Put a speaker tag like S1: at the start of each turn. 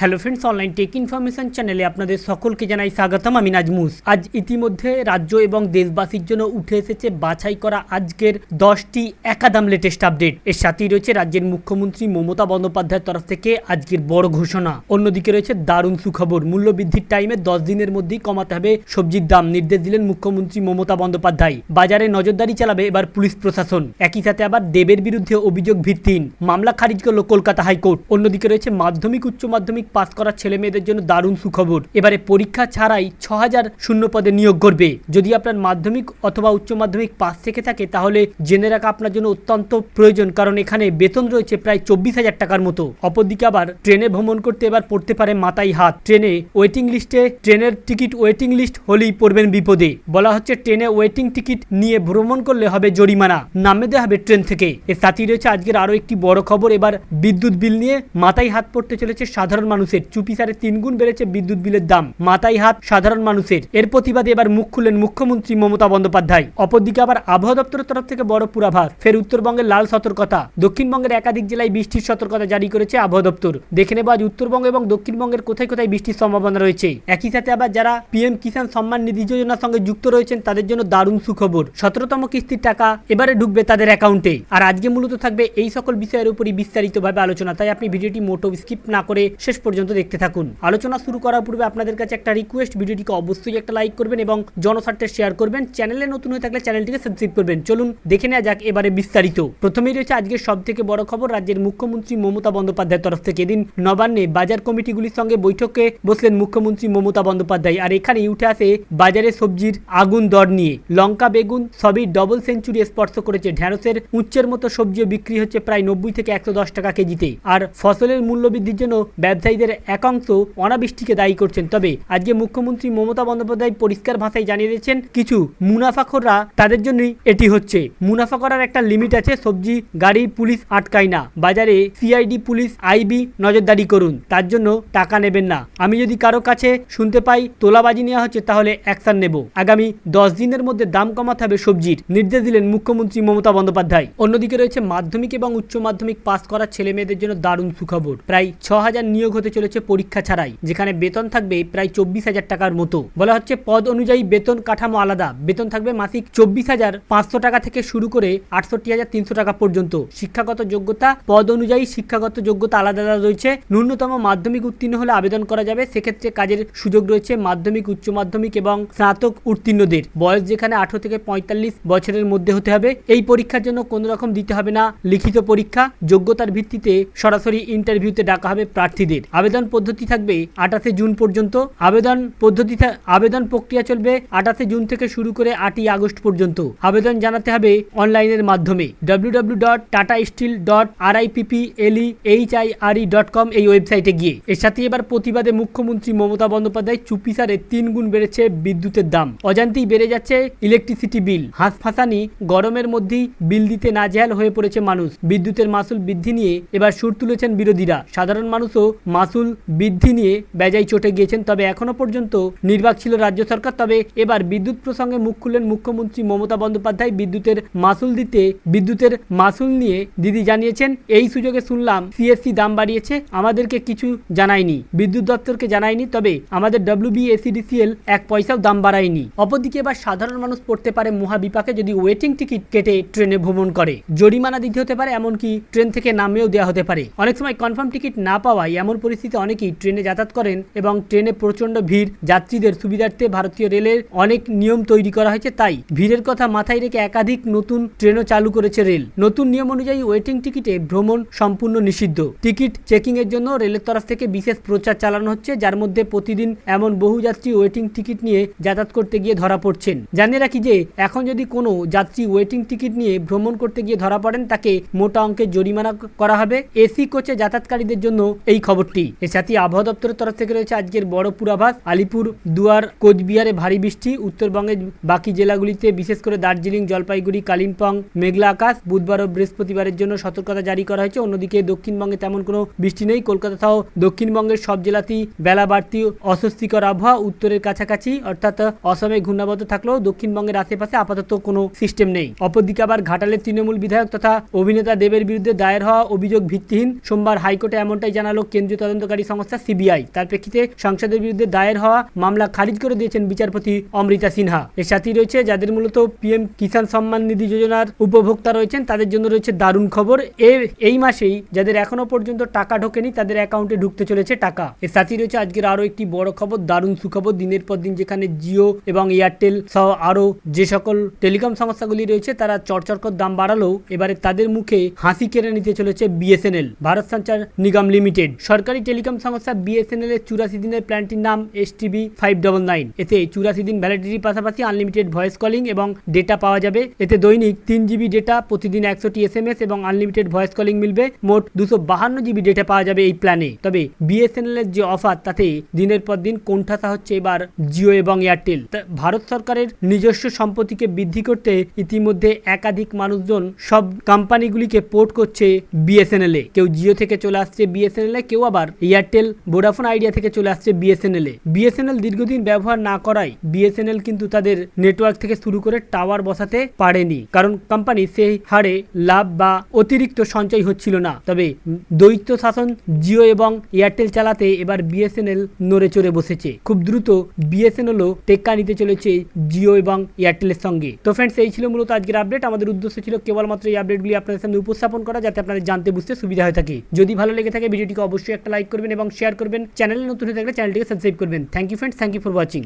S1: Hello friends online tech information চ্যানেলে আপনাদের সকলকে জানাই স্বাগতম। আমি নাজমুস। আজ ইতিমধ্যে রাজ্য এবং দেশবাসীর জন্য উঠে এসেছে বাছাই করা আজকের দশটি একাদাম লেটেস্ট আপডেট এর সাথেই রয়েছে রাজ্যের মুখ্যমন্ত্রী মমতা বন্দ্যোপাধ্যায়ের তরফ থেকে আজকের বড় ঘোষণা। অন্যদিকে রয়েছে দারুণ সুখবর। মূল্য বৃদ্ধির টাইমে দশ দিনের মধ্যেই কমাতে হবে সবজির দাম, নির্দেশ দিলেন মুখ্যমন্ত্রী মমতা বন্দ্যোপাধ্যায়। বাজারে নজরদারি চালাবে এবার পুলিশ প্রশাসন। একই সাথে আবার দেবের বিরুদ্ধে অভিযোগ ভিত্তিহীন। মামলা খারিজ করল কলকাতা হাইকোর্ট। অন্যদিকে রয়েছে মাধ্যমিক, উচ্চ মাধ্যমিক পাস করা ছেলে মেয়েদের জন্য দারুণ সুখবর। এবারে পরীক্ষা ছাড়াই ছ হাজার শূন্য পদে নিয়োগ করবে যদি আপনার মাধ্যমিক অথবা উচ্চ মাধ্যমিক পাস থেকে থাকে, তাহলে জেনে রাখা আপনার জন্য অত্যন্ত প্রয়োজন, কারণ এখানে বেতন রয়েছে প্রায় চব্বিশ হাজার টাকার মতো। অপরদিকে আবার ট্রেনে ভ্রমণ করতে এবার পড়তে পারে মাথায় হাত। ট্রেনে ওয়েটিং লিস্টে ট্রেনের টিকিট ওয়েটিং লিস্ট হলেই পড়বেন বিপদে। বলা হচ্ছে ট্রেনে ওয়েটিং টিকিট নিয়ে ভ্রমণ করলে হবে জরিমানা। নামে দেওয়া হবে ট্রেন থেকে। এর সাথেই রয়েছে আজকের আরও একটি বড় খবর। এবার বিদ্যুৎ বিল নিয়ে মাথায় হাত পড়তে চলেছে সাধারণ মানুষের, চুপি সারে তিন গুণ বেড়েছে বিদ্যুৎ বিলের দাম। মাথায় হাত সাধারণ মানুষের। এর প্রতিবাদে এবার মুখ খুললেন মুখ্যমন্ত্রী মমতা বন্দ্যোপাধ্যায়। অপরদিকে আবার আবহাওয়া দপ্তরের তরফ থেকে বড় পূর্বাভাস ফের উত্তরবঙ্গের লাল সতর্কতা। দক্ষিণবঙ্গের একাধিক জেলায় বৃষ্টির সতর্কতা জারি করেছে আবহাওয়া দপ্তর। দেখে নেব আজ উত্তরবঙ্গ এবং দক্ষিণবঙ্গের কোথায় কোথায় বৃষ্টির সম্ভাবনা রয়েছে। একই সাথে আবার যারা পিএম কিষাণ সম্মান নিধি যোজনার সঙ্গে যুক্ত রয়েছেন, তাদের জন্য দারুণ সুখবর। সতেরোতম কিস্তির টাকা এবারে ঢুকবে তাদের অ্যাকাউন্টে। আর আজকে মূলত থাকবে এই সকল বিষয়ের উপরই বিস্তারিতভাবে আলোচনা। তাই আপনি ভিডিওটি মোটো স্কিপ না করে শেষ দেখতে থাকুন। আলোচনা শুরু করার পূর্বে আপনাদের কাছে একটা রিকোয়েস্ট ভিডিওটিকে অবশ্যই একটা লাইক করবেন এবং জনস্বার্থে শেয়ার করবেন। চ্যানেলে নতুন হয়ে থাকলে চ্যানেলটিকে সাবস্ক্রাইব করবেন। চলুন দেখে নেওয়া যাক এবারে বিস্তারিত। প্রথমেই রয়েছে আজকের সব থেকে বড় খবর, রাজ্যের মুখ্যমন্ত্রী মমতা বন্দ্যোপাধ্যায়ের তরফ থেকে। এদিন নবান্নে বাজার কমিটিগুলির সঙ্গে বৈঠকে বসলেন মুখ্যমন্ত্রী মমতা বন্দ্যোপাধ্যায়। আর এখানেই উঠে আসে বাজারে সবজির আগুন দর নিয়ে। লঙ্কা, বেগুন সবই ডবল সেঞ্চুরি স্পর্শ করেছে। ঢ্যাঁড়সের উচ্চের মতো সবজিও বিক্রি হচ্ছে প্রায় নব্বই থেকে একশো দশ টাকা কেজিতে। আর ফসলের মূল্য বৃদ্ধির জন্য ব্যবসায়ীদের একাংশ অনাবৃষ্টিকে দায়ী করছেন। তবে আজকে মুখ্যমন্ত্রী মমতা বন্দ্যোপাধ্যায় পরিষ্কার ভাষায় জানিয়ে দিয়েছেন, কিছু মুনাফাখোররা তাদের জন্যই এটি হচ্ছে। মুনাফা করার একটা লিমিট আছে, সবজি, গাড়ি, পুলিশ আটকায় না। বাজারে সিআইডি পুলিশ আইবি নজরদারি করুন, তার জন্য টাকা নেবেন না। আমি যদি কারও কাছে শুনতে পাই, তোলাবাজি নেওয়া হচ্ছে, তাহলে অ্যাকশন নেব। আগামী দশ দিনের মধ্যে দাম কমাতে হবে সবজির, নির্দেশ দিলেন মুখ্যমন্ত্রী মমতা বন্দ্যোপাধ্যায়। অন্যদিকে রয়েছে মাধ্যমিক এবং উচ্চ মাধ্যমিক পাস করা ছেলে মেয়েদের জন্য দারুণ সুখবর। প্রায় ছ হাজার নিয়োগ হতে চলেছে পরীক্ষা ছাড়াই, যেখানে বেতন থাকবে প্রায় চব্বিশ হাজার টাকার মতো। বলা হচ্ছে পদ অনুযায়ী বেতন কাঠামো আলাদা। বেতন থাকবে মাসিক চব্বিশ হাজার পাঁচশো টাকা থেকে শুরু করে আটষট্টি হাজার তিনশো টাকা পর্যন্ত। শিক্ষাগত যোগ্যতা, পদ অনুযায়ী শিক্ষাগত যোগ্যতা আলাদা আলাদা রয়েছে। ন্যূনতম মাধ্যমিক উত্তীর্ণ হলে আবেদন করা যাবে। সেক্ষেত্রে কাজের সুযোগ রয়েছে মাধ্যমিক, উচ্চ মাধ্যমিক এবং স্নাতক উত্তীর্ণদের। বয়স যেখানে আঠারো থেকে পঁয়তাল্লিশ বছরের মধ্যে হতে হবে। এই পরীক্ষার জন্য কোনো রকম দিতে হবে না। লিখিত পরীক্ষা। যোগ্যতার ভিত্তিতে সরাসরি ইন্টারভিউতে ডাকা হবে প্রার্থীদের। আবেদন পদ্ধতি থাকবে আঠাশে জুন পর্যন্ত। আবেদন পদ্ধতি আবেদন প্রক্রিয়া চলবে আঠাশে জুন থেকে শুরু করে আটই আগস্ট পর্যন্ত। আবেদন জানাতে হবে অনলাইনের মাধ্যমে। W W dot Tata steel dot R I PP LE H I R E dot com এই ওয়েবসাইটে গিয়ে। এর সাথে এবার প্রতিবাদে মুখ্যমন্ত্রী মমতা বন্দ্যোপাধ্যায় চুপিসারে তিন গুণ বেড়েছে বিদ্যুতের দাম। অজান্তেই বেড়ে যাচ্ছে ইলেকট্রিসিটি বিল হাঁস ফাঁসানি গরমের মধ্যেই বিল দিতে নাজেহাল হয়ে পড়েছে মানুষ। বিদ্যুতের মাসুল বৃদ্ধি নিয়ে এবার সুর তুলেছেন বিরোধীরা। সাধারণ মানুষও মাসুল বৃদ্ধি নিয়ে বেজায় চটে গিয়েছেন, তবে এখনও পর্যন্ত নির্বাক ছিল রাজ্য সরকার। তবে এবার বিদ্যুৎ প্রসঙ্গে মুখ খুললেন মুখ্যমন্ত্রী মমতা বন্দ্যোপাধ্যায়। বিদ্যুতের মাসুল দিতে, বিদ্যুতের মাসুল নিয়ে দিদি জানিয়েছেন, এই সুযোগে শুনলাম সিএসসি দাম বাড়িয়েছে, আমাদেরকে কিছু জানায়নি, বিদ্যুৎ দপ্তরকে জানায়নি, তবে আমাদের ডব্লিউবিএসিডিসিএল এক পয়সাও দাম বাড়ায়নি। অপরদিকে এবার সাধারণ মানুষ পড়তে পারে মহাবিপাকে যদি ওয়েটিং টিকিট কেটে ট্রেনে ভ্রমণ করে। জরিমানা দিতে হতে পারে, এমনকি ট্রেন থেকে নামেও দেওয়া হতে পারে। অনেক সময় কনফার্ম টিকিট না পাওয়ায় এমন পরিস্থিতি অনেকেই ট্রেনে যাতায়াত করেন এবং ট্রেনে প্রচণ্ড ভিড়। যাত্রীদের সুবিধার্থে ভারতীয় রেলের অনেক নিয়ম তৈরি করা হয়েছে, তাই ভিড়ের কথা মাথায় রেখে একাধিক নতুন ট্রেনও চালু করেছে রেল। নতুন নিয়ম অনুযায়ী ওয়েটিং টিকিটে ভ্রমণ সম্পূর্ণ নিষিদ্ধ। টিকিট চেকিং এর জন্য রেলের তরফ থেকে বিশেষ প্রচার চালানো হচ্ছে, যার মধ্যে প্রতিদিন এমন বহু যাত্রী ওয়েটিং টিকিট নিয়ে যাতায়াত করতে গিয়ে ধরা পড়ছেন। জানিয়ে রাখি যে, এখন যদি কোনো যাত্রী ওয়েটিং টিকিট নিয়ে ভ্রমণ করতে গিয়ে ধরা পড়েন, তাকে মোটা অঙ্কের জরিমানা করা হবে। এসি কোচে যাতায়াতকারীদের জন্য এই খবরটি। এর সাথে আবহাওয়া দপ্তরের তরফ থেকে রয়েছে আজকের বড় পূর্বাভাস। আলিপুর, দুয়ার, কোচবিহারে ভারী বৃষ্টি। উত্তরবঙ্গের বাকি জেলাগুলিতে বিশেষ করে দার্জিলিং, জলপাইগুড়ি, কালিম্পং, মেঘলা আকাশ। বুধবার ও বৃহস্পতিবারের জন্য সতর্কতা জারি করা হয়েছে। অন্যদিকে দক্ষিণবঙ্গে তেমন কোনো বৃষ্টি নেই। কলকাতা সহ দক্ষিণবঙ্গের সব জেলাতেই বেলা বাড়তি অস্বস্তিকর আবহাওয়া উত্তরের কাছাকাছি। অর্থাৎ অসমে ঘূর্ণাবদ্ধ থাকলেও দক্ষিণবঙ্গের আশেপাশে আপাতত কোনো সিস্টেম নেই। অপরদিকে আবার ঘাটালের তৃণমূল বিধায়ক তথা অভিনেতা দেবের বিরুদ্ধে দায়ের হওয়া অভিযোগ ভিত্তিহীন। সোমবার হাইকোর্টে এমনটাই জানালো কেন্দ্রীয় তদন্তকারী সংস্থা সিবিআই। তার প্রেক্ষিতে সংসদের বিরুদ্ধে দায়ের হওয়া মামলা খারিজ করে দিয়েছেন বিচারপতি অমৃতা সিনহা। এর সাথেই রয়েছে, যাদের মূলত পিএম কিষাণ সম্মান নিধি যোজনার উপভোক্তা রয়েছেন, তাদের জন্য রয়েছে দারুণ খবর। এ এই মাসেই যাদের এখনও পর্যন্ত টাকা ঢোকেনি, তাদের অ্যাকাউন্টে ঢুকতে চলেছে টাকা। এর সাথেই রয়েছে আজকের আরও একটি বড় খবর, দারুণ সুখবর। দিনের পর দিন যেখানে জিও এবং এয়ারটেল সহ আরও যে সকল টেলিকম সংস্থাগুলি রয়েছে, তারা চরচরকর দাম বাড়ালেও এবারে তাদের মুখে হাসি কেড়ে নিতে চলেছে বিএসএনএল, ভারত সঞ্চার নিগম লিমিটেড। সরকারি টেলিকম সংস্থা বিএসএনএল এর চুরাশি দিনের প্ল্যানটির নাম S TV five double nine এতে চুরাশি দিন ভ্যালিডিটির পাশাপাশি আনলিমিটেড ভয়েস কলিং এবং ডেটা পাওয়া যাবে। এতে দৈনিক তিন জিবি ডেটা, প্রতিদিন একশোটি এস এম এস এবং আনলিমিটেড ভয়েস কলিং মিলবে। মোট দুশো বাহান্ন জিবি ডেটা পাওয়া যাবে এই প্ল্যানে। তবে বিএসএনএল এর যে অফার, তাতে দিনের পর দিন কোণঠাসা হচ্ছে এবার জিও এবং এয়ারটেল। ভারত সরকারের নিজস্ব সম্পত্তিকে বৃদ্ধি করতে ইতিমধ্যে একাধিক মানুষজন সব কোম্পানিগুলিকে পোর্ট করছে বিএসএনএল এ। কেউ জিও থেকে চলে আসছে বিএসএনএল এ, কেউ আবার এয়ারটেল ভোডাফোন আইডিয়া থেকে চলে আসছে বিএসএনএল এ। বিএসএনএল দীর্ঘদিন ব্যবহার না করায় বিএসএনএল কিন্তু তাদের নেটওয়ার্ক থেকে শুরু করে টাওয়ার বসাতে পারেনি। কারণ কোম্পানি সেই হারে লাভ বা অতিরিক্ত সঞ্চয় হচ্ছিল না। তবে দৈত্য শাসন জিও এবং এয়ারটেল চালাতে এবার বিএসএনএল নড়ে চড়ে বসেছে। খুব দ্রুত বিএসএনএলও টেক্কা নিতে চলেছে জিও এবং এয়ারটেলের সঙ্গে। তো ফ্রেন্ডস এই ছিল মূলত আজকের আপডেট আমাদের উদ্দেশ্য ছিল কেবলমাত্র এই আপডেটগুলি আপনাদের সামনে উপস্থাপন করা, যাতে আপনাদের জানতে বুঝতে সুবিধা হয়ে থাকে। যদি ভালো লেগে থাকে, ভিডিওটিকে অবশ্যই একটা লাইক করবেন এবং শেয়ার করবেন। চ্যানেলে নতুন হয়ে থাকলে চ্যানেলটিকে সাবস্ক্রাইব করবেন। Thank you friends thank you for watching